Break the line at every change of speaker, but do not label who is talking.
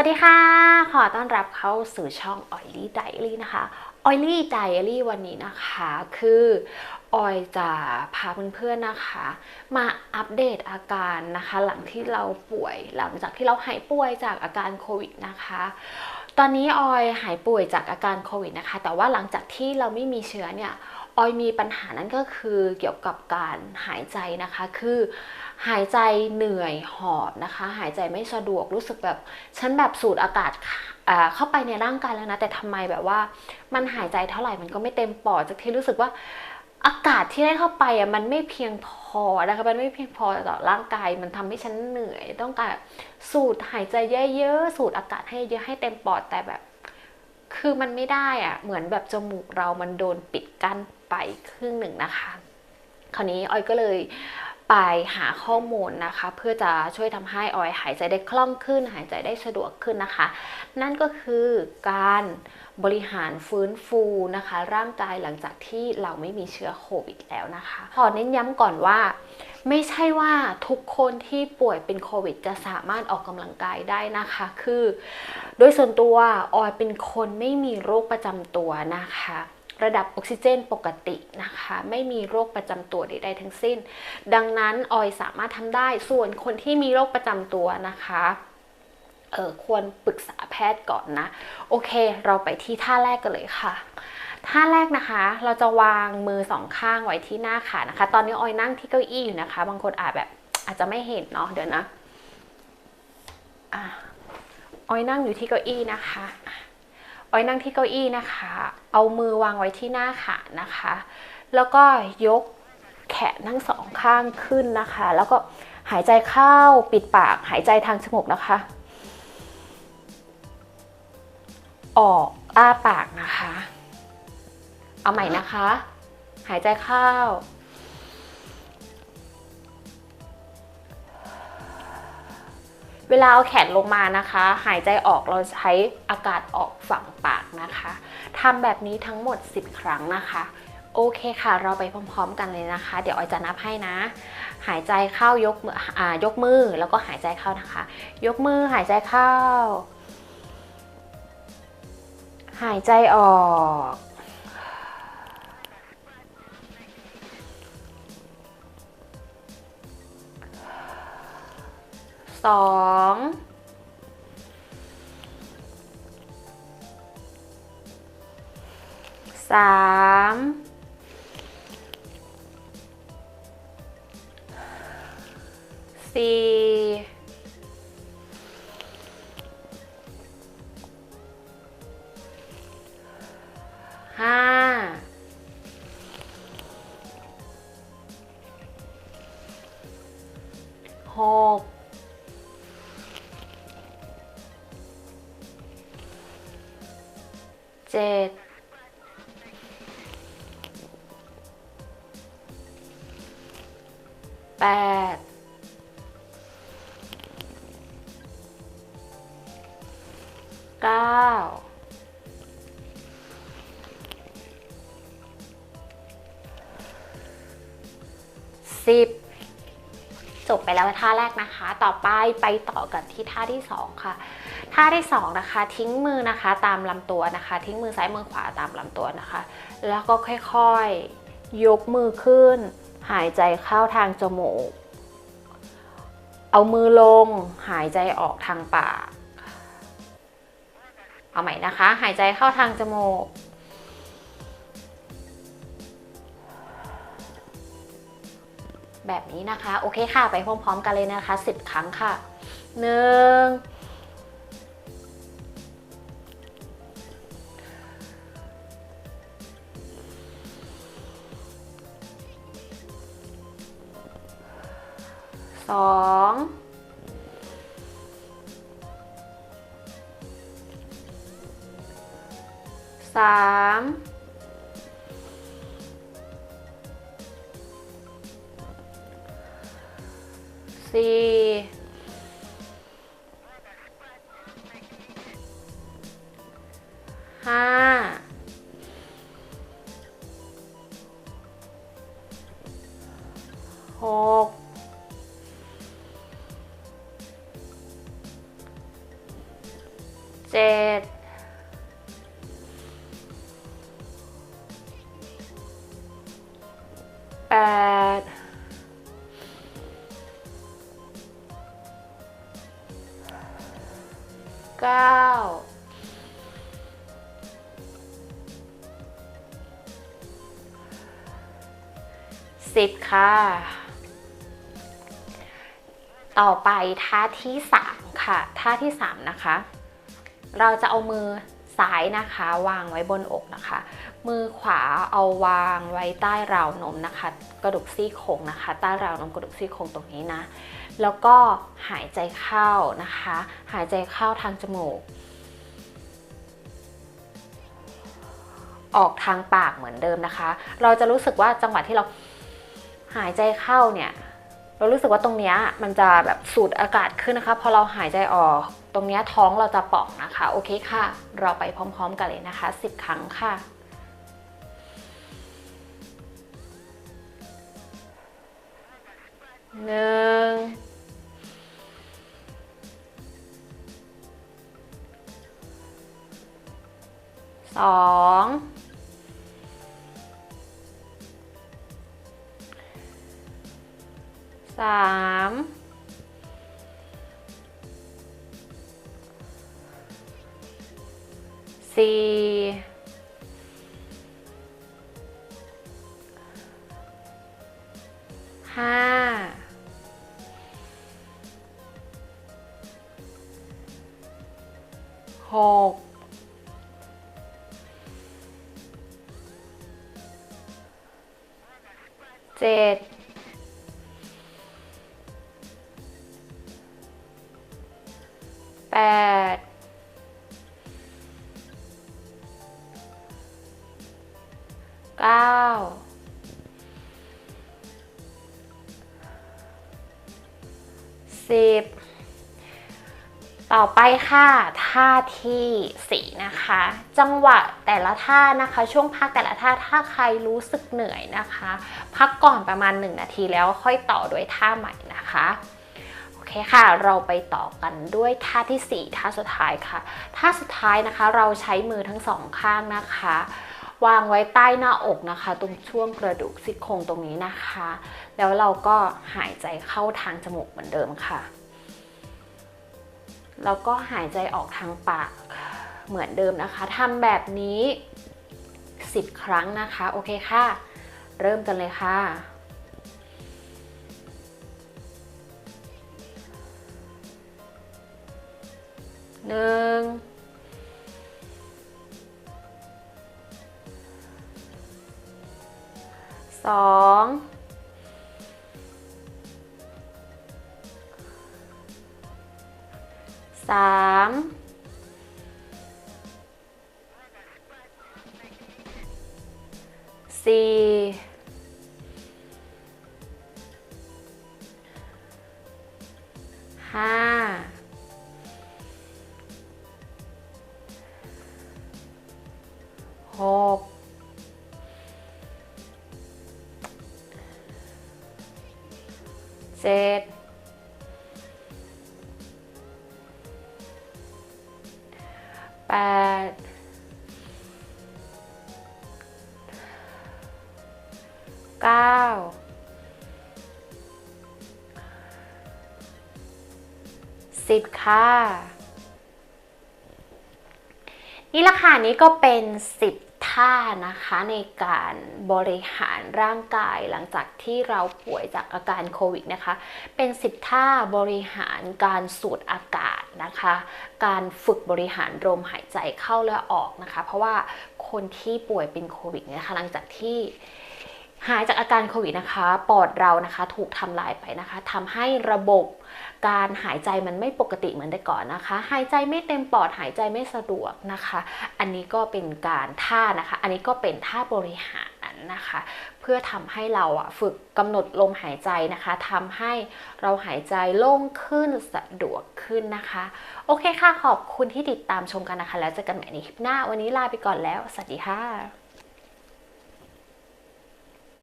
วัสดีค่ะ ขอต้อนรับเข้าสู่ช่อง Oily Diary นะคะ Oily Diary วันนี้นะคะคือออยจะพาเพื่อนๆนะคะ มาอัปเดตอาการนะคะ หลังที่เราป่วยหลังจากที่เราหายป่วยจากอาการโควิดนะคะ ตอนนี้ออยหายป่วยจากอาการโควิดนะคะ แต่ว่าหลังจากที่เราไม่มีเชื้อเนี่ยออยมีปัญหานั้นก็คือเกี่ยวกับการหายใจนะคะ คือ หายใจเหนื่อยหอบนะคะ หายใจไม่สะดวกรู้สึกแบบฉันแบบสูดอากาศอ่าเข้าไปในร่างกายแล้วนะ แต่ทำไมแบบว่ามันหายใจเท่าไหร่มันก็ไม่เต็มปอดจากที่รู้สึกว่าอากาศที่ได้เข้าไปอะมันไม่เพียงพอนะคะมันไม่เพียงพอต่อร่างกาย มันทำให้ฉันเหนื่อย ต้องการสูดหายใจเยอะๆสูดอากาศให้เยอะให้เต็มปอดแต่แบบ คือมันไม่ได้อะเหมือนแบบจมูกเรามันโดนปิดกั้นไปครึ่งหนึ่งนะคะ คราวนี้ออยก็เลย ไปหาข้อมูลนะคะ เพื่อจะช่วยทำให้ออยหายใจได้คล่องขึ้น หายใจได้สะดวกขึ้นนะคะ นั่นก็คือการบริหารฟื้นฟูนะคะ ร่างกายหลังจากที่เราไม่มีเชื้อโควิดแล้วนะคะ ขอเน้นย้ำก่อนว่า ไม่ใช่ว่าทุกคนที่ป่วยเป็นโควิด จะสามารถออกกำลังกายได้นะคะ คือ โดยส่วนตัวออยเป็นคนไม่มีโรคประจำตัวนะคะ ระดับออกซิเจนปกตินะคะ ไม่มีโรคประจำตัวใดๆทั้งสิ้น ดังนั้นออยสามารถทำได้ส่วนคนที่มีโรคประจำตัวนะคะเออควรปรึกษาแพทย์ก่อนนะ โอเค เราไปที่ท่าแรกกันเลยค่ะท่าแรกนะคะ เราจะวางมือสองข้างไว้ที่หน้าขานะคะ ตอนนี้ออยนั่งที่เก้าอี้อยู่นะคะ บางคนอาจแบบอาจจะไม่เห็นเนาะเดี๋ยวนะอะออยนั่งอยู่ที่เก้าอี้นะคะ ออยนั่งที่เก้าอี้นะคะ เอามือวางไว้ที่หน้าขานะคะ แล้วก็ยกแขนทั้งสองข้างขึ้นนะคะ แล้วก็หายใจเข้าปิดปากหายใจทางจมูกนะคะ ออกอ้าปากนะคะ เอาใหม่นะคะ หายใจเข้า เวลาเอาแขนลงมานะคะ หายใจออกเราใช้อากาศออกฝั่งปากนะคะทำแบบนี้ทั้งหมด 10 ครั้งนะคะ โอเคค่ะ เราไปพร้อมๆ กันเลยนะคะ เดี๋ยวออยจะนับให้นะ หายใจเข้ายกมืออ่ายกมือแล้วก็หายใจเข้านะคะ ยกมือหายใจเข้า หายใจออก สองสามสี่ แปดเก้าสิบจบไปแล้วท่าแรกนะคะ ต่อไปไปต่อกันที่ท่าที่สองค่ะ ท่าที่สองนะคะ ทิ้งมือนะคะตามลำตัวนะคะ ทิ้งมือซ้ายมือขวาตามลำตัวนะคะ แล้วก็ค่อยๆยกมือขึ้น หายใจเข้าทางจมูก เอามือลง หายใจออกทางปาก เอาใหม่นะคะ หายใจเข้าทางจมูก แบบนี้นะคะ โอเคค่ะ ไปพร้อมๆกันเลยนะคะ 10 ครั้งค่ะ 1 สองสามสี่ห้าหก เจ็ดแปดเก้าสิบค่ะ ต่อไปท่าที่3ค่ะ ท่าที่3นะคะ เราจะเอามือซ้ายนะคะ วางไว้บนอกนะคะ มือขวาเอาวางไว้ใต้ราวนมนะคะ กระดูกซี่โครงนะคะ ใต้ราวนมกระดูกซี่โครงตรงนี้นะ แล้วก็หายใจเข้านะคะ หายใจเข้าทางจมูก ออกทางปากเหมือนเดิมนะคะ เราจะรู้สึกว่าจังหวะที่เราหายใจเข้าเนี่ย เรารู้สึกว่าตรงนี้มันจะแบบสูดอากาศขึ้นนะคะ พอเราหายใจออก ตรงนี้ท้องเราจะป่องนะคะ โอเคค่ะ เราไปพร้อมๆกันเลยนะคะ 10 ครั้งค่ะหนึ่งสอ สามสี่ห้าหกเจ็ด แปดเก้าสิบต่อไปค่ะ ท่าที่สี่นะคะ จังหวะแต่ละท่านะคะ ช่วงพักแต่ละท่าถ้าใครรู้สึกเหนื่อยนะคะ พักก่อนประมาณ 1 นาทีแล้วค่อยต่อด้วยท่าใหม่นะคะ เคค่ะ เราไปต่อกันด้วยท่าที่ 4 ท่าสุดท้ายค่ะ ท่าสุดท้ายนะคะ เราใช้มือทั้งสองข้างนะคะ วางไว้ใต้หน้าอกนะคะ ตรงช่วงกระดูกซี่โครงตรงนี้นะคะ แล้วเราก็หายใจเข้าทางจมูกเหมือนเดิมค่ะ แล้วก็หายใจออกทางปากเหมือนเดิมนะคะทำแบบนี้ 10 ครั้งนะคะ โอเคค่ะ เริ่มกันเลยค่ะ หนึ่งสองสามสี่ห้า เจ็ดแปดเก้าสิบค่ะ นี่ละค่ะนี้ก็เป็น10 ท่านะคะในการบริหารร่างกายหลังจากที่เราป่วยจากอาการโควิดนะคะ เป็น 10 ท่าบริหารการสูดอากาศนะคะ การฝึกบริหารลมหายใจเข้าและออกนะคะ เพราะว่าคนที่ป่วยเป็นโควิดนะคะหลังจากที่ หายจากอาการโควิดนะคะ ปอดเรานะคะถูกทำลายไปนะคะทำให้ระบบการหายใจมันไม่ปกติเหมือนแต่ก่อนนะคะ หายใจไม่เต็มปอดหายใจไม่สะดวกนะคะ อันนี้ก็เป็นการท่านะคะ อันนี้ก็เป็นท่าบริหารนะคะ เพื่อทำให้เราอะฝึกกำหนดลมหายใจนะคะทำให้เราหายใจโล่งขึ้นสะดวกขึ้นนะคะ โอเคค่ะขอบคุณที่ติดตามชมกันนะคะ แล้วเจอกันใหม่ในคลิปหน้าวันนี้ลาไปก่อนแล้ว สวัสดีค่ะ